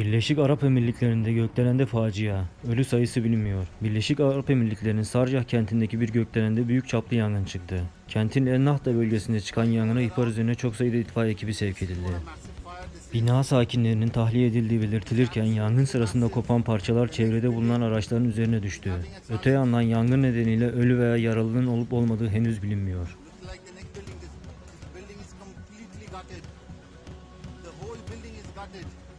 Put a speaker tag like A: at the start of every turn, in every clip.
A: Birleşik Arap Emirlikleri'nde gökdelende facia. Ölü sayısı bilinmiyor. Birleşik Arap Emirlikleri'nin Sarcah kentindeki bir gökdelende büyük çaplı yangın çıktı. Kentin El Nahda bölgesinde çıkan yangına ihbar üzerine çok sayıda itfaiye ekibi sevk edildi. Bina sakinlerinin tahliye edildiği belirtilirken yangın sırasında kopan parçalar çevrede bulunan araçların üzerine düştü. Öte yandan yangın nedeniyle ölü veya yaralının olup olmadığı henüz bilinmiyor.
B: The whole building is gutted.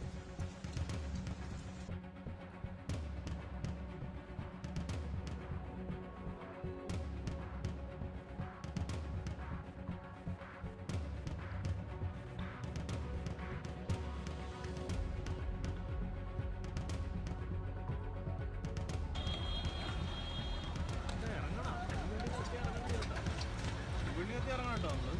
C: ഇറങ്ങാൻ കേട്ടോ നമ്മള്